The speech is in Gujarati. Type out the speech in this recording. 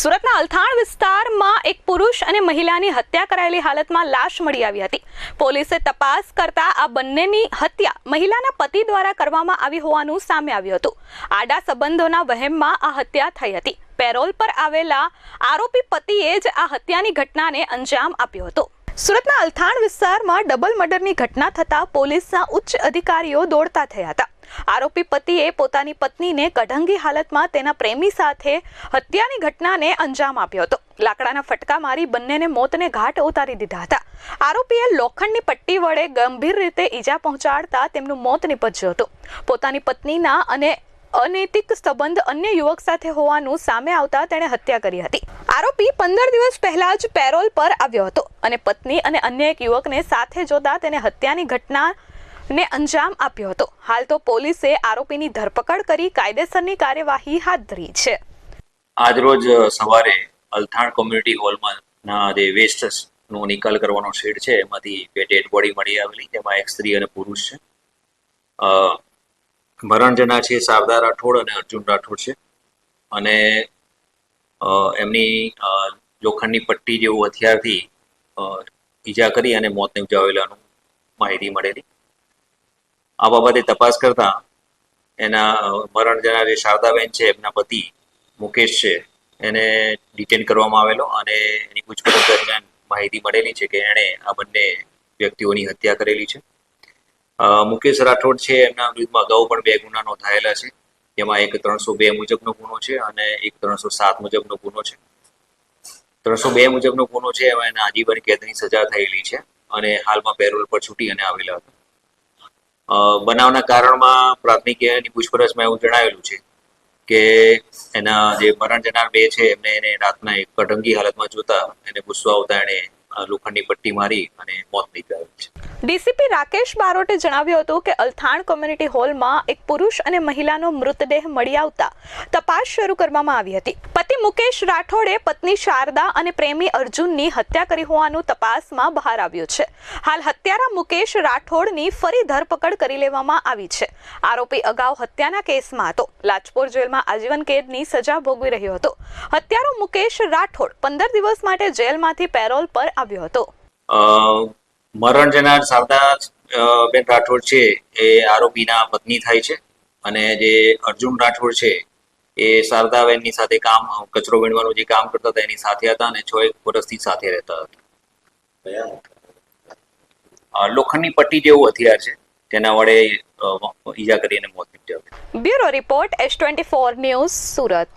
સુરતના અલથાણ વિસ્તારમાં એક પુરુષ અને મહિલાની હત્યા કરાયેલી હાલતમાં લાશ મળી આવી હતી. પોલીસે તપાસ કરતા આ બંનેની હત્યા મહિલાના પતિ દ્વારા કરવામાં આવી હોવાનું સામે આવ્યું હતું. આડા સંબંધોના વહેમમાં આ હત્યા થઈ હતી. પેરોલ પર આવેલા આરોપી પતિએ જ આ હત્યાની ઘટનાને અંજામ આપ્યો હતો. સુરતના અલથાણ વિસ્તારમાં ડબલ મર્ડરની ઘટના થતા પોલીસના ઉચ્ચ અધિકારીઓ દોડતા થયા હતા. આરોપી પતિએ પોતાની પત્નીને કઢંગી હાલતમાં તેના પ્રેમી સાથે હત્યાની ઘટનાને અંજામ આપ્યો હતો. લાકડાના ફટકા મારી બંનેને મોતને ઘાટ ઉતારી દીધા હતા. આરોપીએ લોખંડની પટ્ટી વડે ગંભીર રીતે ઈજા પહોંચાડતા તેમનું મોત નીપજ્યું હતું. પોતાની પત્નીના અને અનૈતિક સંબંધ અન્ય યુવક સાથે હોવાનું સામે આવતા તેણે હત્યા કરી હતી. આરોપી પંદર દિવસ પહેલા જ પેરોલ પર આવ્યો હતો અને પત્ની અને અન્ય એક યુવકને સાથે જોતા તેને હત્યાની ઘટના ને અંજામ આપ્યો હતો. હાલ તો પોલીસે આરોપીની ધરપકડ કરી કાયદેસરની કાર્યવાહી હાથ ધરી છે. આજરોજ સવારે અલથાણ કોમ્યુનિટી હોલમાં ના જે વેસ્ટ નો નિકાલ કરવાનો શેડ છે, એમાંથી બે ડેડ બોડી મળી આવેલી. તેમાં એક સ્ત્રી અને પુરુષ છે. જનાર છે શારદા રાઠોડ અને અર્જુન રાઠોડ છે. અને એમની લોખંડની પટ્ટી જેવું હથિયારથી ઈજા કરી અને મોત નિપજાવેલાનું માહિતી મળેલી. આ બાબતે તપાસ કરતા એના મરણ જનાર જે શારદાબેન છે, એમના પતિ મુકેશ છે, એને ડિટેન કરવામાં આવેલો અને એની પૂછપરછ દરમિયાન માહિતી મળેલી છે કે એણે આ બંને વ્યક્તિઓની હત્યા કરેલી છે. મુકેશ રાઠોડ છે, એમના વિરુદ્ધમાં અગાઉ પણ બે ગુના નોંધાયેલા છે. જેમાં એક ત્રણસો બે મુજબનો ગુનો છે અને એક ત્રણસો સાત મુજબનો ગુનો છે. ત્રણસો બે મુજબનો ગુનો છે, એમાં એના આજીવન કેદની સજા થયેલી છે અને હાલમાં પેરોલ પર છૂટી અને આવેલા હતા. બનાવના કારણમાં પ્રાથમિક પૂછપરછમાં એવું જણાવેલું છે કે એના જે મરણ જનાર બે છે, એમને એને રાતના એક કટંગી હાલતમાં જોતા એને ગુસ્સો આવતા એણે લોખંડની પટ્ટી મારી અને મોત નીપજાવેલ છે. ડીસીપી રાકેશ બારોટે જણાવ્યું હતું કે અલથાણ કોમ્યુનિટી હોલમાં એક પુરુષ અને મહિલાનો મૃતદેહ મળી આવતા તપાસ શરૂ કરવામાં આવી હતી. પતિ મુકેશ રાઠોડે પત્ની શારદા અને પ્રેમી અર્જુનની હત્યા કરી હોવાનું તપાસમાં બહાર આવ્યું છે. હાલ હત્યારા મુકેશ રાઠોડની ફરી ધરપકડ કરી લેવામાં આવી છે. આરોપી અગાઉ હત્યાના કેસમાં હતો. લાજપોર જેલમાં આજીવન કેદની સજા ભોગવી રહ્યો હતો. હત્યારો મુકેશ રાઠોડ પંદર દિવસ માટે જેલમાંથી પેરોલ પર આવ્યો હતો. મરણ જનાર શારદા બેન રાઠોડ છે, એ આરોપીના પત્ની થાય છે. અને જે અર્જુન રાઠોડ છે એ શારદાબેનની સાથે કામ કચરો વીણવાનું જે કામ કરતા હતા એની સાથે હતા અને છ એક વર્ષથી સાથે રહેતા હતા. લોખંડની પટ્ટી જેવું હથિયાર છે તેના વડે ઈજા કરીને મોત નીપજ્યા. Bureau report S twenty four news Surat.